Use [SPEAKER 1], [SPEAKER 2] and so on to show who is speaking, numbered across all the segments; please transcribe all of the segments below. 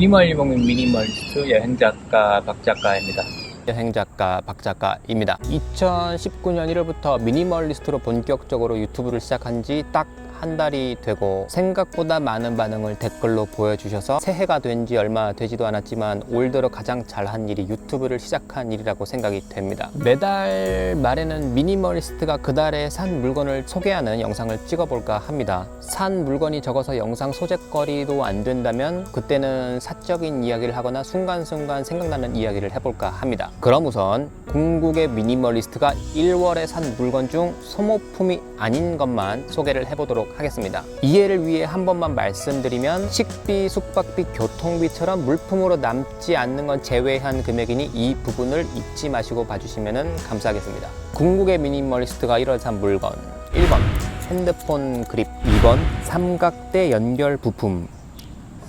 [SPEAKER 1] 미니멀리 먹는 미니멀리스트 여행작가 박작가입니다.
[SPEAKER 2] 여행작가 박작가입니다. 2019년 1월부터 미니멀리스트로 본격적으로 유튜브를 시작한 지 딱 한 달이 되고 생각보다 많은 반응을 댓글로 보여주셔서 새해가 된 지 얼마 되지도 않았지만 올 들어 가장 잘한 일이 유튜브를 시작한 일이라고 생각이 됩니다. 매달 말에는 미니멀리스트가 그 달에 산 물건을 소개하는 영상을 찍어볼까 합니다. 산 물건이 적어서 영상 소재거리도 안 된다면 그때는 사적인 이야기를 하거나 순간순간 생각나는 이야기를 해볼까 합니다. 그럼 우선 궁극의 미니멀리스트가 1월에 산 물건 중 소모품이 아닌 것만 소개를 해보도록 하겠습니다. 이해를 위해 한 번만 말씀드리면 식비, 숙박비, 교통비처럼 물품으로 남지 않는 건 제외한 금액이니 이 부분을 잊지 마시고 봐주시면 감사하겠습니다. 궁극의 미니멀리스트가 1월 산 물건. 1번 핸드폰 그립. 2번 삼각대 연결 부품.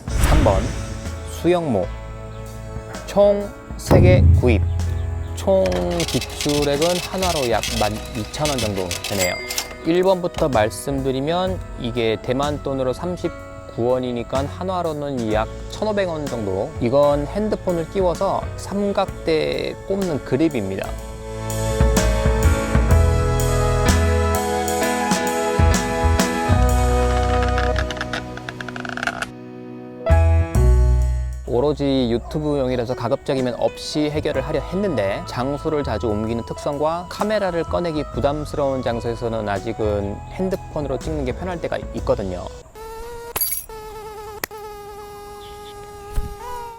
[SPEAKER 2] 3번 수영모. 총 3개 구입. 총 지출액은 한화로 약 12,000원 정도 되네요 1번부터 말씀드리면 이게 대만 돈으로 39원이니까 한화로는 약 1,500원 정도. 이건 핸드폰을 끼워서 삼각대 꼽는 그립입니다 오로지 유튜브용이라서 가급적이면 없이 해결을 하려 했는데 장소를 자주 옮기는 특성과 카메라를 꺼내기 부담스러운 장소에서는 아직은 핸드폰으로 찍는 게 편할 때가 있거든요.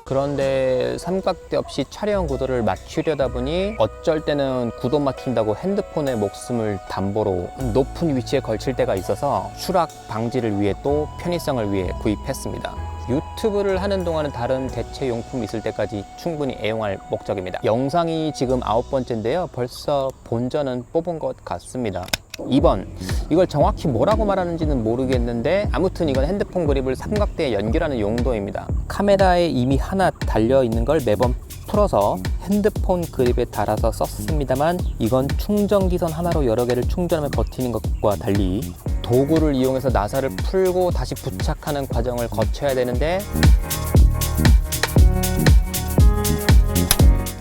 [SPEAKER 2] 그런데 삼각대 없이 촬영 구도를 맞추려다 보니 어쩔 때는 구도 맞춘다고 핸드폰의 목숨을 담보로 높은 위치에 걸칠 때가 있어서 추락 방지를 위해 또 편의성을 위해 구입했습니다. 유튜브를 하는 동안은 다른 대체 용품이 있을 때까지 충분히 애용할 목적입니다. 영상이 지금 아홉 번째인데요. 벌써 본전은 뽑은 것 같습니다. 2번 이걸 정확히 뭐라고 말하는지는 모르겠는데 아무튼 이건 핸드폰 그립을 삼각대에 연결하는 용도입니다 카메라에 이미 하나 달려 있는 걸 매번 풀어서 핸드폰 그립에 달아서 썼습니다만 이건 충전기선 하나로 여러 개를 충전하면 버티는 것과 달리 도구를 이용해서 나사를 풀고 다시 부착하는 과정을 거쳐야 되는데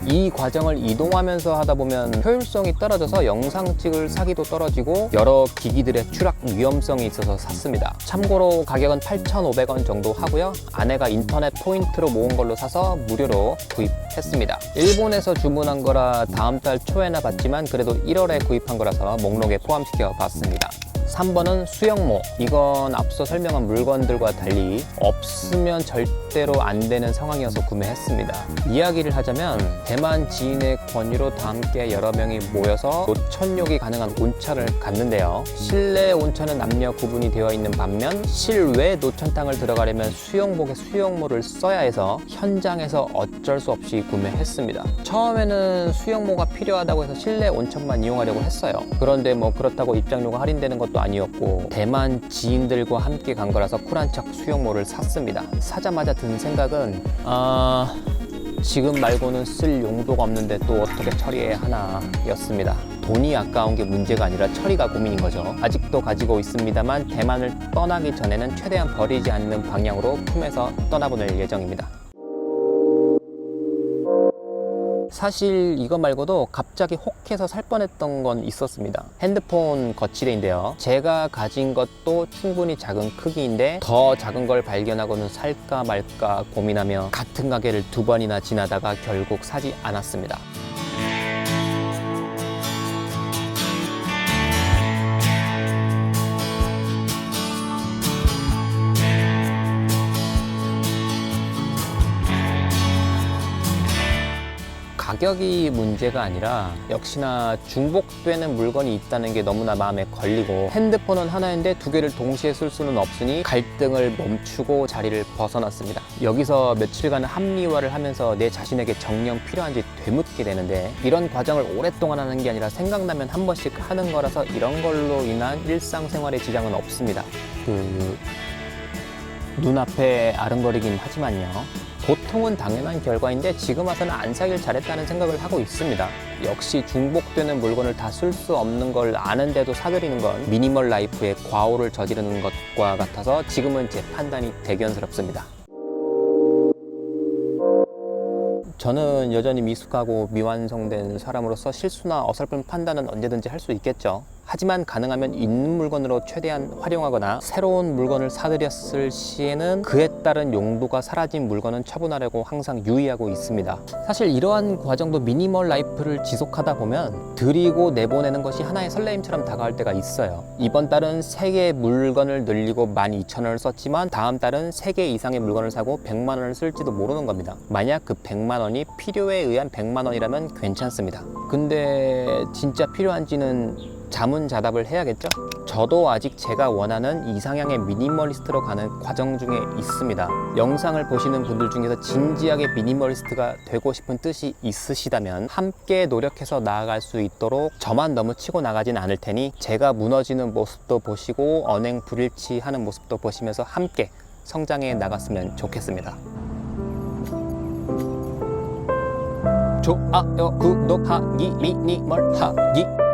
[SPEAKER 2] 이 과정을 이동하면서 하다 보면 효율성이 떨어져서 영상 찍을 사기도 떨어지고 여러 기기들의 추락 위험성이 있어서 샀습니다. 참고로 가격은 8,500원 정도 하고요. 아내가 인터넷 포인트로 모은 걸로 사서 무료로 구입했습니다. 일본에서 주문한 거라 다음 달 초에나 받지만 그래도 1월에 구입한 거라서 목록에 포함시켜 봤습니다. 3번은 수영모. 이건 앞서 설명한 물건들과 달리 없으면 절대로 안 되는 상황이어서 구매했습니다. 이야기를 하자면 대만 지인의 권유로 다 함께 여러 명이 모여서 노천욕이 가능한 온천을 갔는데요. 실내 온천은 남녀 구분이 되어 있는 반면 실외 노천탕을 들어가려면 수영복에 수영모를 써야 해서 현장에서 어쩔 수 없이 구매했습니다. 처음에는 수영모가 필요하다고 해서 실내 온천만 이용하려고 했어요. 그런데 뭐 그렇다고 입장료가 할인되는 것도 아니었고 대만 지인들과 함께 간 거라서 쿨한 척 수영모를 샀습니다. 사자마자 든 생각은 아 지금 말고는 쓸 용도가 없는데 또 어떻게 처리해야 하나 였습니다. 돈이 아까운 게 문제가 아니라 처리가 고민인 거죠. 아직도 가지고 있습니다만 대만을 떠나기 전에는 최대한 버리지 않는 방향으로 품에서 떠나보낼 예정입니다. 사실 이거 말고도 갑자기 혹해서 살 뻔했던 건 있었습니다. 핸드폰 거치대인데요. 제가 가진 것도 충분히 작은 크기인데 더 작은 걸 발견하고는 살까 말까 고민하며 같은 가게를 두 번이나 지나다가 결국 사지 않았습니다. 가격이 문제가 아니라 역시나 중복되는 물건이 있다는 게 너무나 마음에 걸리고 핸드폰은 하나인데 두 개를 동시에 쓸 수는 없으니 갈등을 멈추고 자리를 벗어났습니다. 여기서 며칠간 합리화를 하면서 내 자신에게 정령 필요한지 되묻게 되는데 이런 과정을 오랫동안 하는 게 아니라 생각나면 한 번씩 하는 거라서 이런 걸로 인한 일상생활에 지장은 없습니다. 그 눈앞에 아른거리긴 하지만요. 보통은 당연한 결과인데 지금 와서는 안 사길 잘했다는 생각을 하고 있습니다. 역시 중복되는 물건을 다 쓸 수 없는 걸 아는데도 사들이는 건 미니멀 라이프의 과오를 저지르는 것과 같아서 지금은 제 판단이 대견스럽습니다. 저는 여전히 미숙하고 미완성된 사람으로서 실수나 어설픈 판단은 언제든지 할 수 있겠죠. 하지만 가능하면 있는 물건으로 최대한 활용하거나 새로운 물건을 사들였을 시에는 그에 따른 용도가 사라진 물건은 처분하려고 항상 유의하고 있습니다. 사실 이러한 과정도 미니멀 라이프를 지속하다 보면 드리고 내보내는 것이 하나의 설레임처럼 다가올 때가 있어요. 이번 달은 3개의 물건을 늘리고 12,000원을 썼지만 다음 달은 3개 이상의 물건을 사고 100만 원을 쓸지도 모르는 겁니다. 만약 그 100만 원이 필요에 의한 100만 원이라면 괜찮습니다. 근데 진짜 필요한지는 자문자답을 해야겠죠? 저도 아직 제가 원하는 이상향의 미니멀리스트로 가는 과정 중에 있습니다. 영상을 보시는 분들 중에서 진지하게 미니멀리스트가 되고 싶은 뜻이 있으시다면 함께 노력해서 나아갈 수 있도록 저만 너무 치고 나가진 않을 테니 제가 무너지는 모습도 보시고 언행 불일치하는 모습도 보시면서 함께 성장해 나갔으면 좋겠습니다. 좋아요, 구독하기, 미니멀하기.